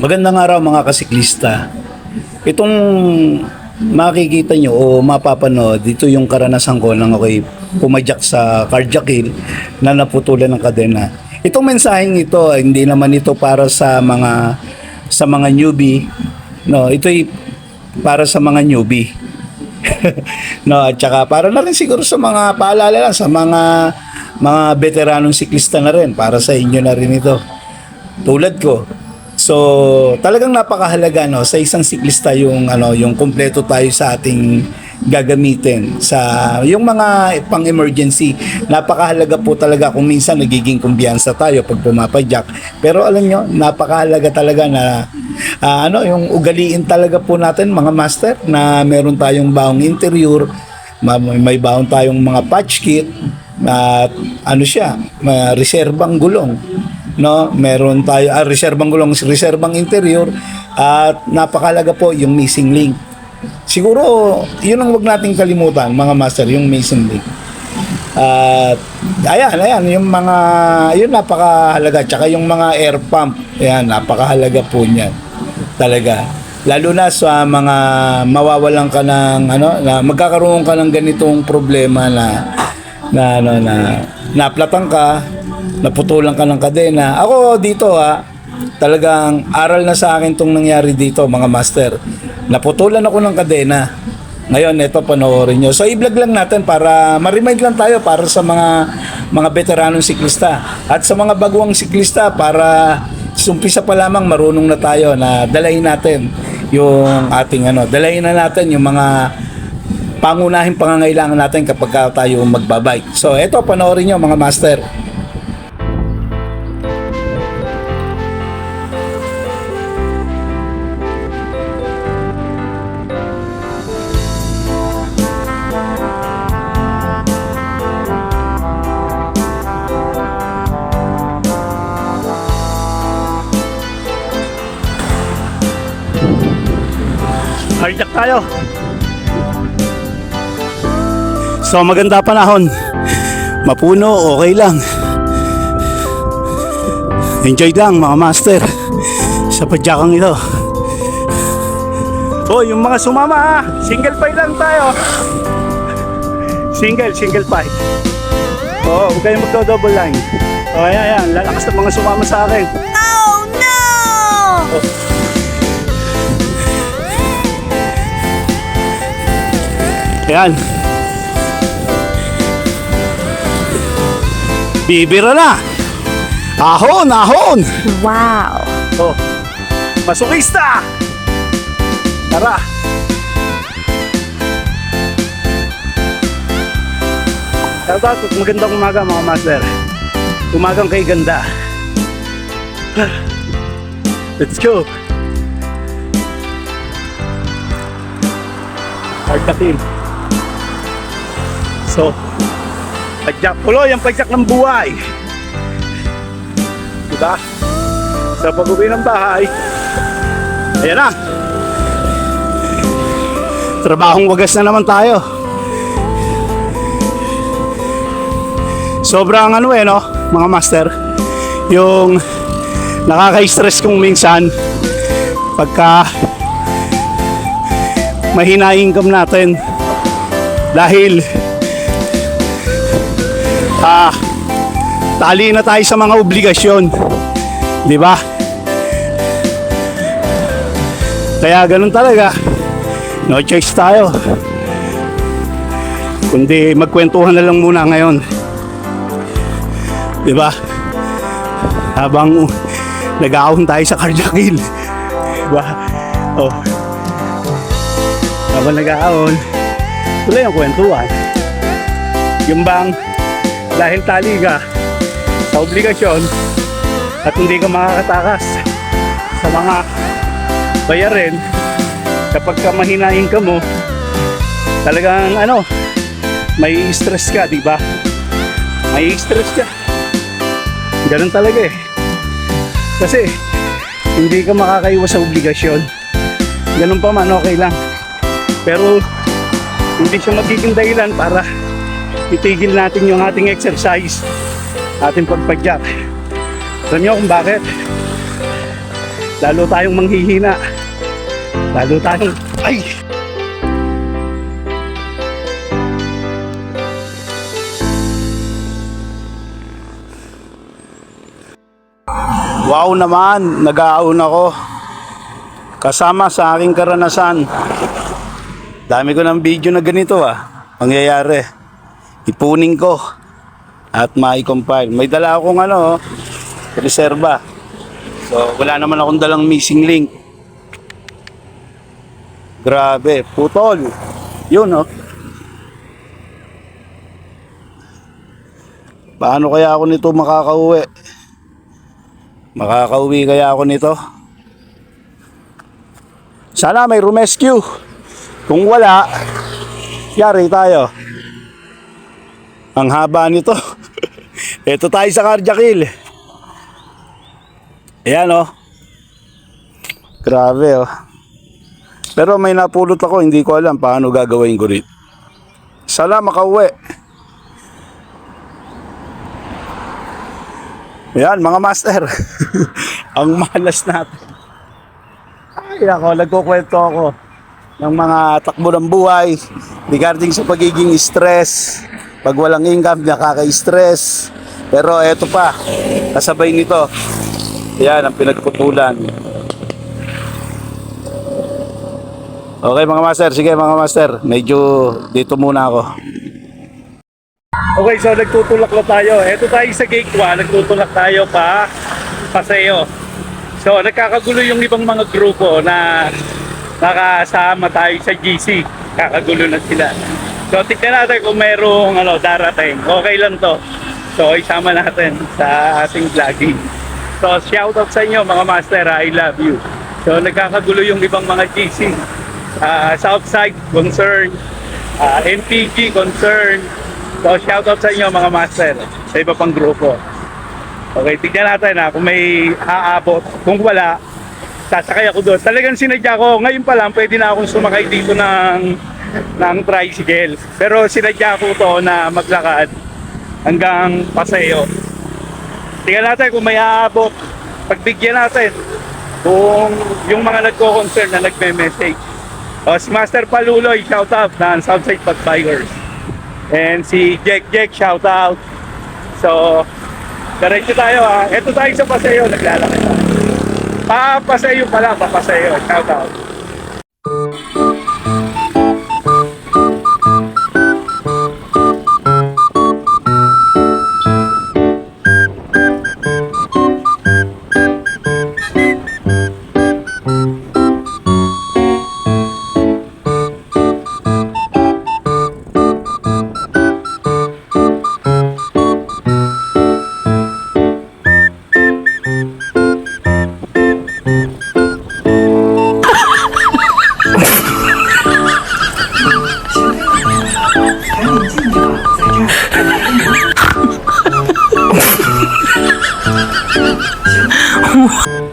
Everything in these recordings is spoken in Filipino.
Magandang araw mga kasiklista. Itong makikita nyo o mapapanood, ito yung karanasan ko nang ako'y pumadyak sa carjack hill na naputulan ng kadena. Itong mensaheng ito, hindi naman ito para sa mga sa mga newbie. No, ito'y para sa mga newbie. no, at saka para na rin siguro sa mga paalala lang sa mga mga veteranong siklista na rin para sa inyo na rin ito. Tulad ko. So, talagang napakahalaga no sa isang siklista yung ano, yung kumpleto tayo sa ating gagamitin sa yung mga pang emergency napakahalaga po talaga kung minsan nagiging kumbiyansa tayo pag pumapadyak pero alam nyo napakahalaga talaga na ah, ano yung ugaliin talaga po natin mga master na meron tayong baong interior ma- may baon tayong mga patch kit at ano siya, reserbang gulong. No, meron tayo ah, reserbang gulong, reserbang interior at napakalaga po yung missing link. Siguro, yun ang wag nating kalimutan, mga master, yung missing link. At ayan, ayan, yung mga yun napakahalaga tsaka yung mga air pump. Ayan, napakahalaga po niyan. Talaga. Lalo na sa mga mawawalan ka ng ano, na magkakaroon ka ng ganitong problema na na ano na naplatan ka, naputulan ka ng kadena. Ako dito ha, talagang aral na sa akin tong nangyari dito mga master. Naputulan ako ng kadena. Ngayon, ito panoorin nyo. So, i-vlog lang natin para ma-remind lang tayo para sa mga mga veteranong siklista. At sa mga baguang siklista para sumpisa pa lamang marunong na tayo na dalahin natin yung ating ano, dalahin na natin yung mga pangunahing pangangailangan natin kapag ka tayo magbabike. So, ito panoorin nyo mga master. So maganda panahon. Mapuno, okay lang. Enjoy lang mga master sa padyakan ito. Oh, yung mga sumama ha, single pie lang tayo. Single, single pie. Oo, oh, huwag kayong magdo-double line. Oh, ayan, ayan. Lalakas ng mga sumama sa akin. Oh no! Ayan. Bibira na. Ahon, ahon. Wow! Oh. Masukista. Tara. Shout out, magandang umaga mga master. Umagang kay ganda. Let's go. Hard na team. So, pagyak pulo, yung pagyak ng buhay. Diba? Sa pag-uwi ng bahay, ayan na. Trabahong wagas na naman tayo. Sobrang ano eh, no, mga master, yung nakaka-stress kong minsan pagka mahina income natin dahil ah tali na tayo sa mga obligasyon. Di ba? Kaya ganun talaga. No choice tayo. Kundi magkwentuhan na lang muna ngayon. Di ba? Habang nag-aahon tayo sa cardiac hill di ba? Oh. Habang nag-aahon tuloy ang kwentuhan. Yung bang dahil tali ka sa obligasyon at hindi ka makakatakas sa mga bayarin kapag ka mahinain ka mo talagang ano may stress ka di ba? May stress ka. Ganun talaga eh. Kasi hindi ka makakaiwas sa obligasyon. Ganun pa man okay lang. Pero hindi siya magiging dahilan para itigil natin yung ating exercise, ating pagpadyak. Alam niyo kung bakit? lalo tayong manghihina. Lalo tayong, ay! Wow naman, nag-aaon ako. Kasama sa aking karanasan. Dami ko ng video na ganito ah. Pangyayari. Ipunin ko. At mai-compile. May dala akong ano, reserva. So, wala naman akong dalang missing link. Grabe, putol. Yun oh. Paano kaya ako nito makakauwi? Makakauwi kaya ako nito? Sana may rescue. Kung wala, yari tayo. Ang haba nito. Ito tayo sa Carjackil. Ayan oh. Grabe oh. Pero may napulot ako, hindi ko alam paano gagawin ko rin. Sana makauwi. Yan, mga master. Ang malas natin. Ay, ako, nagkukwento ako ng mga takbo ng buhay regarding sa pagiging stress. Pag walang income, nakaka-stress. Pero eto pa, kasabay nito. Yan, ang pinagputulan. Okay mga master, sige mga master, medyo dito muna ako. Okay, so nagtutulak na tayo. Ito tayo sa gate 1, nagtutulak tayo pa paseo. So nagkakagulo yung ibang mga grupo na nakasama tayo sa GC. Kakagulo na sila. So tignan natin kung merong ano, darating. Okay lang to. So isama natin sa ating vlogging. So shout out sa inyo mga master, I love you. So nagkakagulo yung ibang mga GC. Ah, Southside concern, Ah, MPG concern, So, shoutout sa inyo mga master sa iba pang grupo. Okay, tignan natin ha, kung may aabot. Kung wala, sasakay ako doon. Talagang sinadya ko, ngayon pa lang, pwede na akong sumakay dito ng, ng tricycle. Pero sinadya ko to na maglakad hanggang paseo. Tingnan natin kung may aabot. Pagbigyan natin kung yung mga nagko-concern na nagme-message. O, si Master Paluloy, shoutout ng Southside Pagbikers. And si Jack Jack, shout out. So, diretso tayo ha. Ito tayo sa Paseo, naglalaki tayo. Papasayo pala, papasayo. Shout out. Shout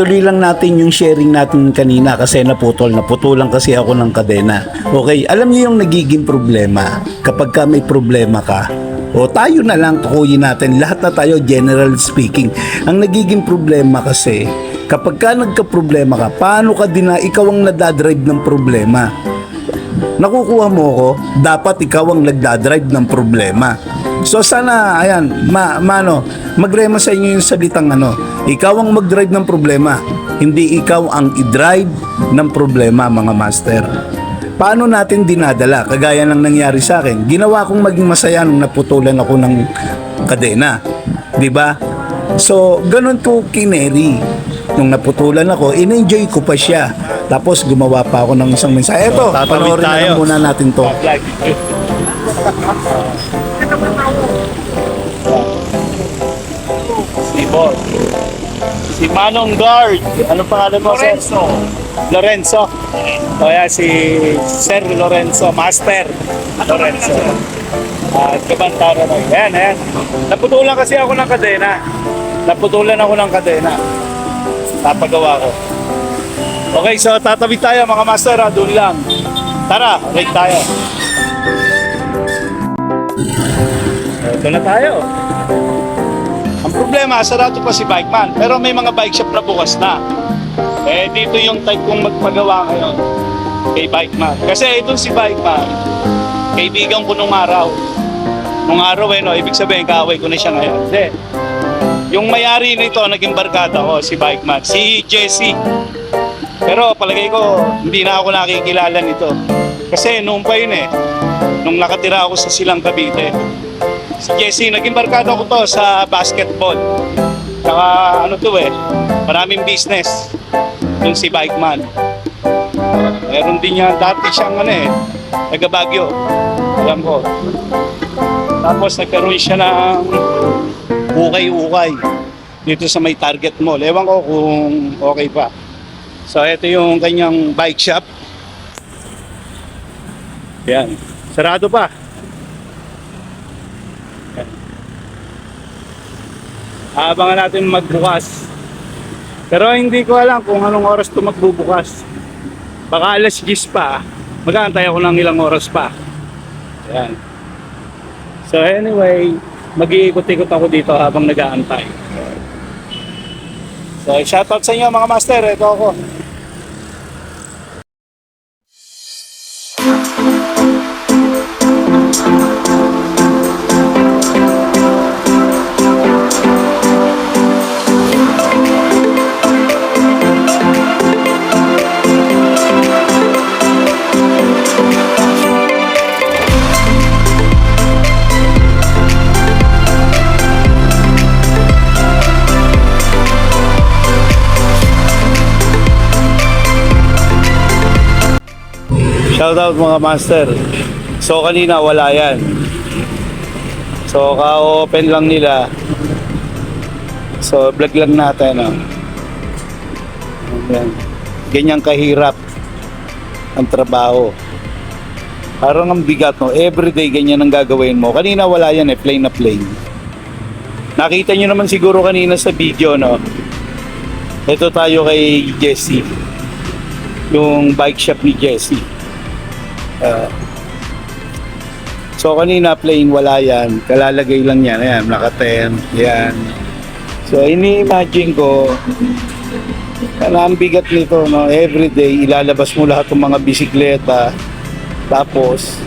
ituloy lang natin yung sharing natin kanina kasi naputol. Naputulan kasi ako ng kadena. Okay, alam niyo yung nagiging problema kapag ka may problema ka. O tayo na lang tukuyin natin. Lahat na tayo general speaking. Ang nagiging problema kasi kapag ka nagka-problema ka, paano ka din na ikaw ang nadadrive ng problema? nakukuha mo ko, dapat ikaw ang nagdadrive ng problema. So sana, ayan, ma, mano, magrema sa inyo yung salitang ano, ikaw ang mag-drive ng problema, hindi ikaw ang i-drive ng problema, mga master. Paano natin dinadala? Kagaya ng nangyari sa akin. Ginawa kong maging masaya nung naputulan ako ng kadena. 'Di ba? So, ganun ko kineri. Nung naputulan ako, in-enjoy ko pa siya. Tapos gumawa pa ako ng isang mensahe. Eto, Tatawid panoorin na lang muna natin to. Vlog. Si Boss. Si Manong Guard. Ano pangalan mo, sir? Lorenzo. Lorenzo. O yan, si Sir Lorenzo, Master Lorenzo. At kabantara na. Yan, yan. Naputulan kasi ako ng kadena. Naputulan ako ng kadena. Napagawa ko. Okay, so tatawid tayo mga master, ha? doon lang. Tara, ride tayo. Ito na tayo. Problema, sarado pa si Bikeman. Pero may mga bike shop na bukas na. Eh, dito yung type kong magpagawa ngayon kay Bikeman. Kasi itong si Bikeman, kaibigan ko nung araw. Nung araw eh, no, ibig sabihin, kaaway ko na siya ngayon. Hindi. Yung mayari nito, naging barkada ko, si Bikeman. Si Jesse. Pero palagay ko, hindi na ako nakikilala nito. Kasi noon pa yun eh, nung nakatira ako sa Silang Cavite. Si Jesse, naging barkada ko to sa basketball. Saka ano to eh, maraming business. Yung si Bikeman. Meron din niya, dati siyang ano eh, taga Baguio. Alam ko. Tapos nagkaroon siya ng ukay-ukay dito sa may Target Mall. Ewan ko kung okay pa. So ito yung kanyang bike shop. Yan. Sarado pa. Abangan natin magbukas. Pero hindi ko alam kung anong oras to magbubukas. Baka alas 10 pa. Mag-aantay ako ng ilang oras pa. Yan. So anyway, mag-iikot-ikot ako dito habang nag-aantay. So shoutout sa inyo mga master. Ito ako. Shoutout mga master. So kanina wala yan. So ka-open lang nila. So vlog lang natin. Oh. Ayan. Ganyan kahirap ang trabaho. Parang ang bigat no. Everyday ganyan ang gagawin mo. Kanina wala yan eh. Plain na plain. Nakita nyo naman siguro kanina sa video no. Ito tayo kay Jesse. Yung bike shop ni Jesse. Uh, so kanina plain wala yan. Kalalagay lang yan. Ayan, naka-10. Yan. So ini-imagine ko na ang bigat nito, no? Everyday, ilalabas mo lahat ng mga bisikleta. Tapos,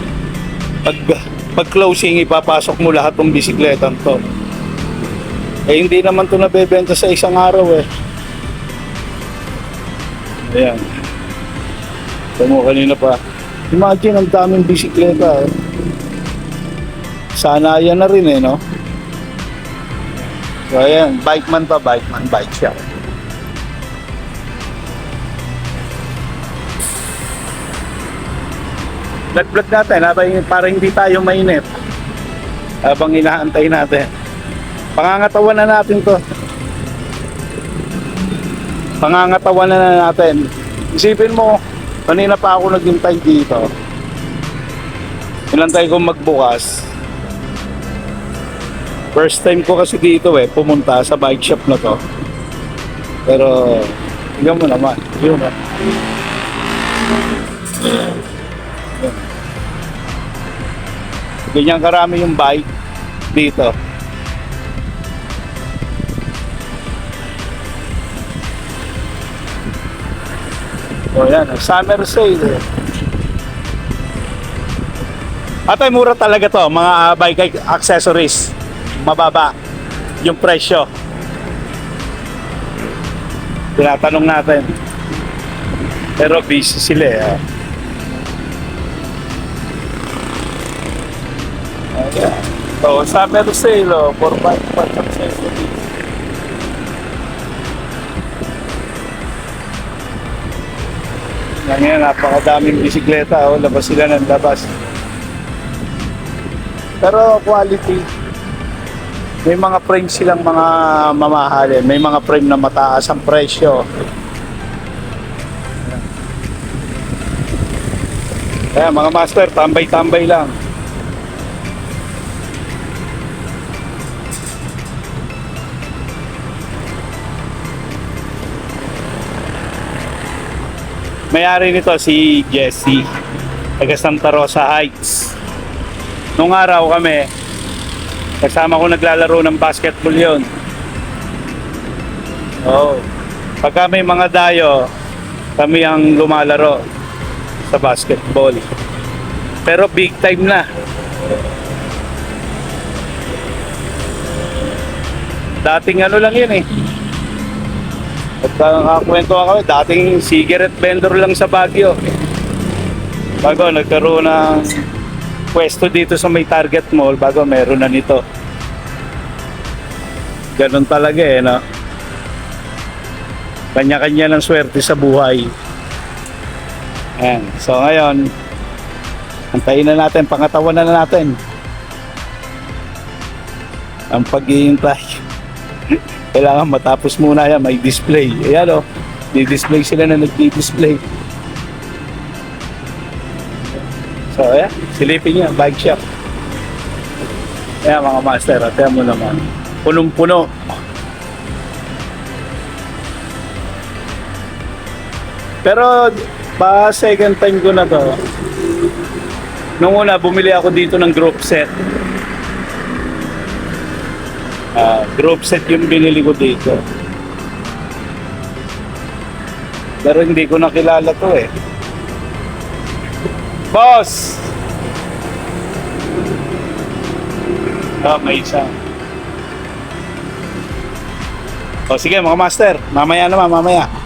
pag, pag closing, ipapasok mo lahat ng bisikleta to. Eh, hindi naman to nabebenta sa isang araw eh. Ayan. Ito mo kanina pa. Imagine, ang daming bisikleta. Eh. Sana yan na rin eh, no? So, ayan. Bike man pa, bike man, bike shop. Vlog-vlog natin habang para hindi tayo mainit. Habang inaantay natin. Pangangatawan na natin to. Pangangatawan na natin. Isipin mo, kanina pa ako naghintay dito. Inantay ko magbukas. First time ko kasi dito eh, pumunta sa bike shop na to. Pero, tingnan mo naman. Yun, ah. Yun. Ganyan karami yung bike dito. O yan, summer sale. At ay mura talaga to, mga uh, bike accessories. Mababa yung presyo. Tinatanong natin. Pero busy sila eh. ah. Ayan. So, summer sale, oh, for bike accessories. Yan yan, napakadaming bisikleta. Oh, labas sila ng labas. Pero quality. May mga frame silang mga mamahalin. May mga frame na mataas ang presyo. Kaya mga master, tambay-tambay lang. May-ari nito si Jesse, taga Santa Rosa Heights. Nung araw kami, kasama ko naglalaro ng basketball yon. Oo. Pagka may mga dayo, kami ang lumalaro sa basketball. Pero big time na. Dating ano lang yun eh. At nakakwento ako, dating cigarette vendor lang sa Baguio. Bago nagkaroon ng pwesto dito sa may Target Mall, bago meron na nito. Ganon talaga eh, no? Kanya-kanya ng swerte sa buhay. Ayan. So ngayon, antayin na natin, pangatawan na natin. Ang paghihintay. Kailangan matapos muna yan, may display. Ayan o, di-display sila na nagdi-display. So, ayan, silipin niya, bike shop. Ayan mga master, at ayan mo naman. Punong-puno. Pero, pa second time ko na to. Nung una, bumili ako dito ng group set. Ah, group set yung binili ko dito. Pero hindi ko nakilala to eh. Boss! Ah, may isa. O sige mga master, mamaya naman, mamaya.